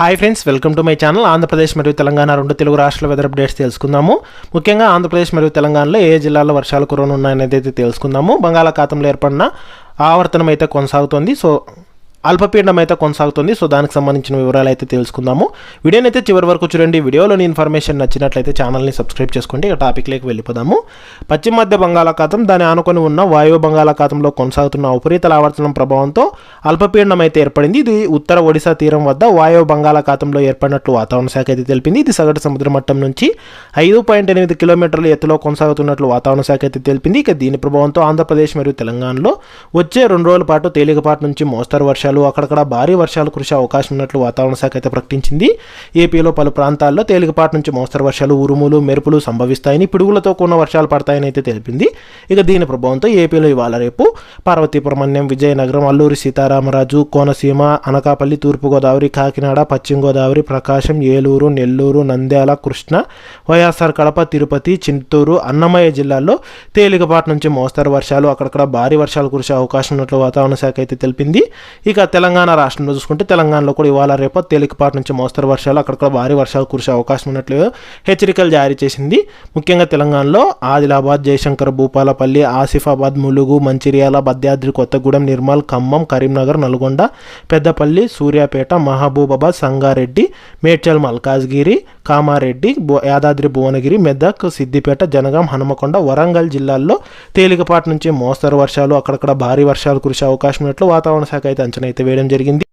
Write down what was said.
Hi friends welcome to my channel Andhra Pradesh మరియు తెలంగాణ రెండు తెలుగు రాష్ట్రాల వెదర్ అప్డేట్స్ తెలుసుకుందాము. ముఖ్యంగా ఆంధ్రప్రదేశ్ మరియు తెలంగాణలో ఏ జిల్లాల్లో వర్షాలు కురవనున్నాయనేది అయితే తెలుసుకుందాము. బంగాళాఖాతంలో ఏర్పడిన ఆవర్తనం అయితే కొనసాగుతోంది. సో అల్పపీడనం అయితే కొనసాగుతుంది. సో దానికి సంబంధించిన వివరాలు అయితే తెలుసుకుందాము. వీడియోని అయితే చివరి వరకు చూడండి. వీడియోలోని ఇన్ఫర్మేషన్ నచ్చినట్లయితే ఛానల్ని సబ్స్క్రైబ్ చేసుకోండి. ఇక టాపిక్లోకి వెళ్ళిపోదాము. పశ్చిమ మధ్య బంగాళాఖాతం దాని ఆనుకొని ఉన్న వాయువ్య బంగాళాఖాతంలో కొనసాగుతున్న ఉపరితల ఆవర్తనం ప్రభావంతో అల్పపీడనం అయితే ఏర్పడింది. ఇది ఉత్తర ఒడిశా తీరం వద్ద వాయువ బంగాళాఖాతంలో ఏర్పడినట్లు వాతావరణ శాఖ అయితే తెలిపింది. ఇది సగటు సముద్ర మట్టం నుంచి ఐదు పాయింట్ ఎనిమిది కిలోమీటర్ల ఎత్తులో కొనసాగుతున్నట్లు వాతావరణ శాఖ అయితే తెలిపింది. ఇక దీని ప్రభావంతో ఆంధ్రప్రదేశ్ మరియు తెలంగాణలో వచ్చే రెండు రోజుల పాటు తేలికపాటి నుంచి మోస్తరు వర్షాలు అక్కడక్కడ భారీ వర్షాలు కురిసే అవకాశం ఉన్నట్లు వాతావరణ శాఖ అయితే ప్రకటించింది. ఏపీలో పలు ప్రాంతాల్లో తేలికపాటి నుంచి మోస్తరు వర్షాలు ఉరుములు మెరుపులు సంభవిస్తాయని పిడుగులతో కూడిన వర్షాలు పడతాయని అయితే తెలిపింది. ఇక దీని ప్రభావంతో ఏపీలో ఇవాళ రేపు పార్వతీపురమణ్యం విజయనగరం అల్లూరి సీతారామరాజు కోనసీమ అనకాపల్లి తూర్పుగోదావరి కాకినాడ పశ్చిమ గోదావరి ప్రకాశం ఏలూరు నెల్లూరు నంద్యాల కృష్ణ వైఎస్ఆర్ కడప తిరుపతి చింతూరు అన్నమయ్య జిల్లాల్లో తేలికపాటి నుంచి మోస్తరు వర్షాలు అక్కడక్కడ భారీ వర్షాలు కురిసే అవకాశం ఉన్నట్లు వాతావరణ శాఖ అయితే తెలిపింది. ఇక తెలంగాణ రాష్ట్రంలో చూసుకుంటే తెలంగాణలో కూడా ఇవాళ రేపు తేలికపాటి నుంచి మోస్తరు వర్షాలు అక్కడక్కడ భారీ వర్షాలు కురిసే అవకాశం ఉన్నట్లు హెచ్చరికలు జారీ చేసింది. ముఖ్యంగా తెలంగాణలో ఆదిలాబాద్ జయశంకర్ భూపాలపల్లి ఆసిఫాబాద్ ములుగు మంచిర్యాల భద్రాద్రి కొత్తగూడెం నిర్మల్ ఖమ్మం కరీంనగర్ నల్గొండ పెద్దపల్లి సూర్యాపేట మహబూబాబాద్ సంగారెడ్డి మేడ్చల్ మల్కాజ్గిరి కామారెడ్డి యాదాద్రి భువనగిరి మెదక్ సిద్దిపేట జనగాం హనుమకొండ వరంగల్ జిల్లాల్లో తేలికపాటి నుంచి మోస్తరు వర్షాలు అక్కడక్కడ భారీ వర్షాలు కురిసే అవకాశం ఉన్నట్లు వాతావరణ శాఖ అయితే అంచనా అయితే వేయడం జరిగింది.